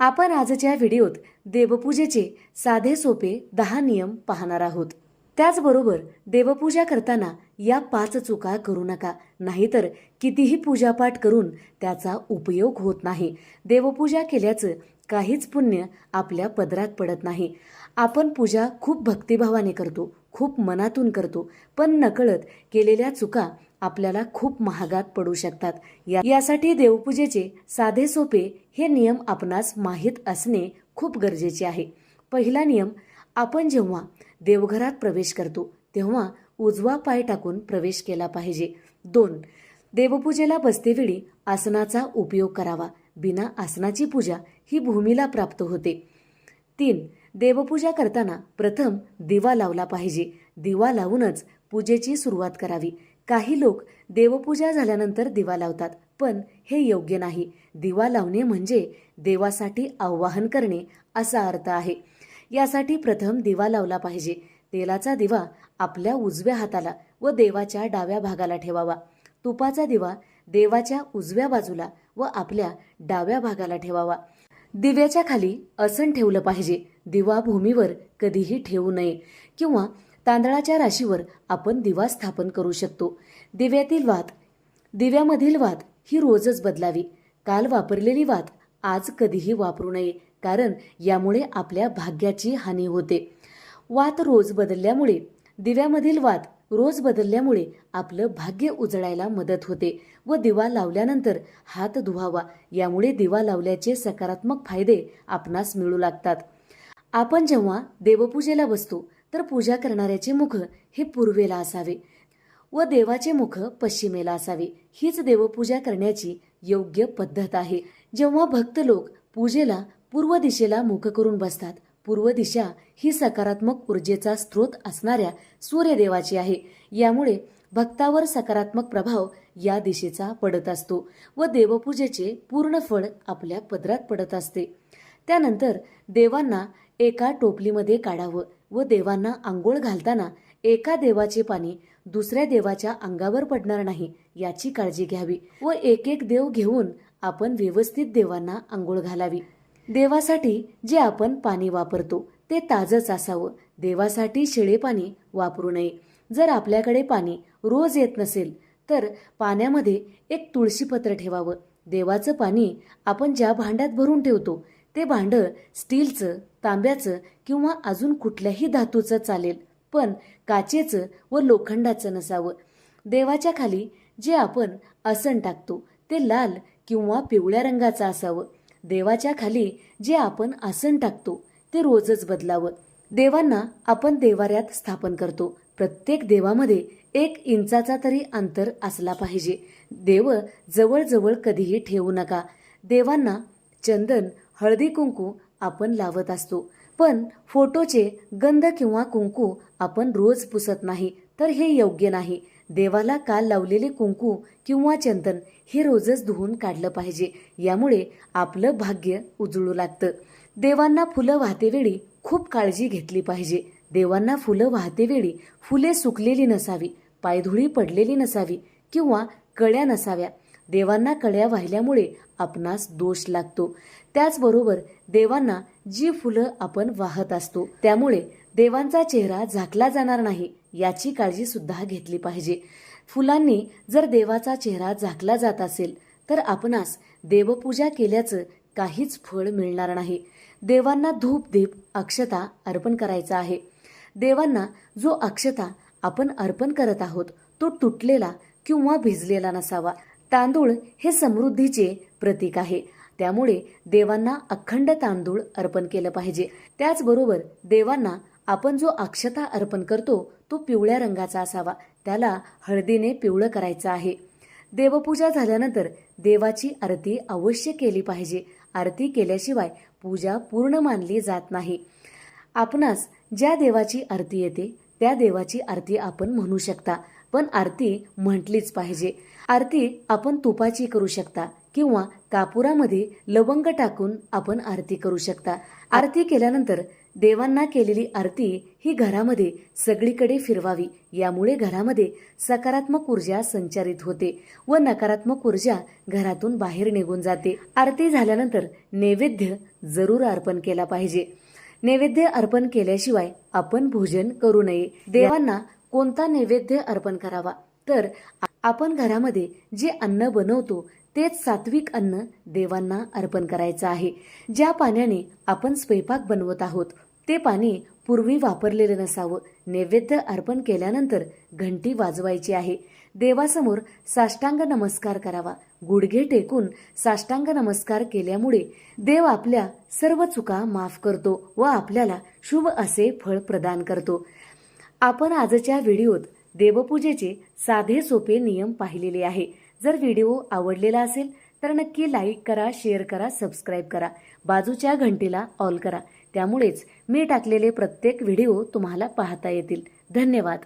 आपण आजच्या व्हिडिओत देवपूजेचे साधे सोपे दहा नियम पाहणार आहोत. त्याचबरोबर देवपूजा करताना या पाच चुका करू नका नाहीतर कितीही पूजापाठ करून त्याचा उपयोग होत नाही. देवपूजा केल्याचं काहीच पुण्य आपल्या पदरात पडत नाही. आपण पूजा खूप भक्तिभावाने करतो खूप मनातून करतो पण नकळत केलेल्या चुका आपल्याला खूप महागात पडू शकतात. या- यासाठी देवपूजेचे साधे सोपे हे नियम आपणास माहीत असणे खूप गरजेचे आहे. पहिला नियम आपण जेव्हा देवघरात प्रवेश करतो तेव्हा उजवा पाय टाकून प्रवेश केला पाहिजे. दोन देवपूजेला बसतेवेळी आसनाचा उपयोग करावा. बिना आसनाची पूजा ही भूमीला प्राप्त होते. तीन देवपूजा करताना प्रथम दिवा लावला पाहिजे. दिवा लावूनच पूजेची सुरुवात करावी. काही लोक देवपूजा झाल्यानंतर दिवा लावतात पण हे योग्य नाही. दिवा लावणे म्हणजे देवासाठी आवाहन करणे असा अर्थ आहे. यासाठी प्रथम दिवा लावला पाहिजे. तेलाचा दिवा आपल्या उजव्या हाताला व देवाच्या डाव्या भागाला ठेवावा. तुपाचा दिवा देवाच्या उजव्या बाजूला व आपल्या डाव्या भागाला ठेवावा. दिव्याच्या खाली आसन ठेवलं पाहिजे. दिवा भूमीवर कधीही ठेवू नये. किंवा तांदळाच्या राशीवर आपण दिवा स्थापन करू शकतो. दिव्यातील वात दिव्यामधील वात ही रोजच बदलावी. काल वापरलेली वात आज कधीही वापरू नये कारण यामुळे आपल्या भाग्याची हानी होते. वात रोज बदलल्यामुळे दिव्यामधील वात रोज बदलल्यामुळे आपलं भाग्य उजळायला मदत होते व दिवा लावल्यानंतर हात धुवावा. यामुळे दिवा लावल्याचे सकारात्मक फायदे आपणास मिळू लागतात. आपण जेव्हा देवपूजेला बसतो तर पूजा करणाऱ्याचे मुख हे पूर्वेला असावे व देवाचे मुख पश्चिमेला असावे. हीच देवपूजा करण्याची योग्य पद्धत आहे. जेव्हा भक्त लोक पूजेला पूर्व दिशेला मुख करून बसतात पूर्व दिशा ही सकारात्मक ऊर्जेचा स्रोत असणाऱ्या सूर्यदेवाची आहे. यामुळे भक्तावर सकारात्मक प्रभाव या दिशेचा पडत असतो व देवपूजेचे पूर्ण फळ आपल्या पदरात पडत असते. त्यानंतर देवांना एका टोपलीमध्ये काढावं व देवांना आंघोळ घालताना एका देवाचे पाणी दुसऱ्या देवाच्या अंगावर पडणार नाही याची काळजी घ्यावी व एक एक देव घेऊन आपण व्यवस्थित देवांना आंघोळ घालावी. देवासाठी जे आपण पाणी वापरतो ते ताजंच असावं. देवासाठी शिळे पाणी वापरू नये. जर आपल्याकडे पाणी रोज येत नसेल तर पाण्यामध्ये एक तुळशीपत्र ठेवावं. देवाचं पाणी आपण ज्या भांड्यात भरून ठेवतो ते भांडं स्टीलचं तांब्याचं किंवा अजून कुठल्याही धातूचं चालेल पण काचेचं व लोखंडाचं नसावं. देवाच्या खाली जे आपण आसन टाकतो ते लाल किंवा पिवळ्या रंगाचं असावं. देवाच्या खाली जे आपण आसन टाकतो ते रोजच बदलावं. देवांना आपण देवाऱ्यात स्थापन करतो. प्रत्येक देवामध्ये एक इंचाचा तरी अंतर असला पाहिजे. देव जवळजवळ कधीही ठेवू नका. देवांना चंदन हळदी कुंकू आपण लावत असतो. पण फोटोचे गंध किंवा कुंकू आपण रोज पुसत नाही तर हे योग्य नाही. देवाला काल लावलेले कुंकू किंवा चंदन हे रोजच धुवून काढलं पाहिजे. यामुळे आपलं भाग्य उजळू लागतं. देवांना फुलं वाहतेवेळी खूप काळजी घेतली पाहिजे. देवांना फुलं वाहतेवेळी फुले सुकलेली नसावी पायधुळी पडलेली नसावी किंवा कळ्या नसाव्या. देवांना कळ्या वाहिल्यामुळे आपणास दोष लागतो. त्याचबरोबर देवांना जी फुलं आपण वाहत असतो त्यामुळे देवांचा चेहरा झाकला जाणार नाही याची काळजी सुद्धा घेतली पाहिजे. फुलांनी जर देवाचा चेहरा झाकला जात असेल तर आपणास देवपूजा केल्याचं काहीच फळ मिळणार नाही. देवांना धूप दीप अक्षता अर्पण करायचा आहे. देवांना जो अक्षता आपण अर्पण करत आहोत तो तुटलेला किंवा भिजलेला नसावा. तांदूळ हे समृद्धीचे प्रतीक आहे. त्यामुळे देवांना अखंड तांदूळ अर्पण केलं पाहिजे. त्याचबरोबर देवांना आपण जो अक्षता अर्पण करतो तो पिवळ्या रंगाचा असावा. त्याला हळदीने पिवळं करायचं आहे. देवपूजा झाल्यानंतर देवाची आरती अवश्य केली पाहिजे. आरती केल्याशिवाय पूजा पूर्ण मानली जात नाही. आपणास ज्या देवाची आरती येते त्या देवाची आरती आपण म्हणू शकता. पण आरती म्हटलीच पाहिजे. आरती आपण तुपाची करू शकता किंवा कापुरामध्ये लवंग टाकून आपण आरती करू शकता. आरती केल्यानंतर देवांना केलेली आरती ही घरामध्ये सगळीकडे फिरवावी. यामुळे घरामध्ये सकारात्मक ऊर्जा संचारित होते व नकारात्मक ऊर्जा घरातून बाहेर निघून जाते. आरती झाल्यानंतर नैवेद्य जरूर अर्पण केला पाहिजे. नैवेद्य अर्पण केल्याशिवाय आपण भोजन करू नये. देवांना कोणता नैवेद्य अर्पण करावा? तर आपण घरामध्ये जे अन्न बनवतो तेच सात्विक अन्न देवांना अर्पण करायचं आहे. ज्या पाण्याने आपण स्वयंपाक बनवत आहोत ते पाणी पूर्वी वापरलेलं नसावं. नैवेद्य अर्पण केल्यानंतर घंटी वाजवायची आहे. देवासमोर साष्टांग नमस्कार करावा. गुडघे टेकून साष्टांग नमस्कार केल्यामुळे देव आपल्या सर्व चुका माफ करतो व आपल्याला शुभ असे फळ प्रदान करतो. आपण आजच्या व्हिडिओत देवपूजेचे साधे सोपे नियम पाहिलेले आहे. जर व्हिडिओ आवडलेला असेल तर नक्की लाईक करा शेअर करा सबस्क्राईब करा. बाजूच्या घंटीला ऑल करा. त्यामुळेच मी टाकलेले प्रत्येक व्हिडिओ तुम्हाला पाहता येतील. धन्यवाद.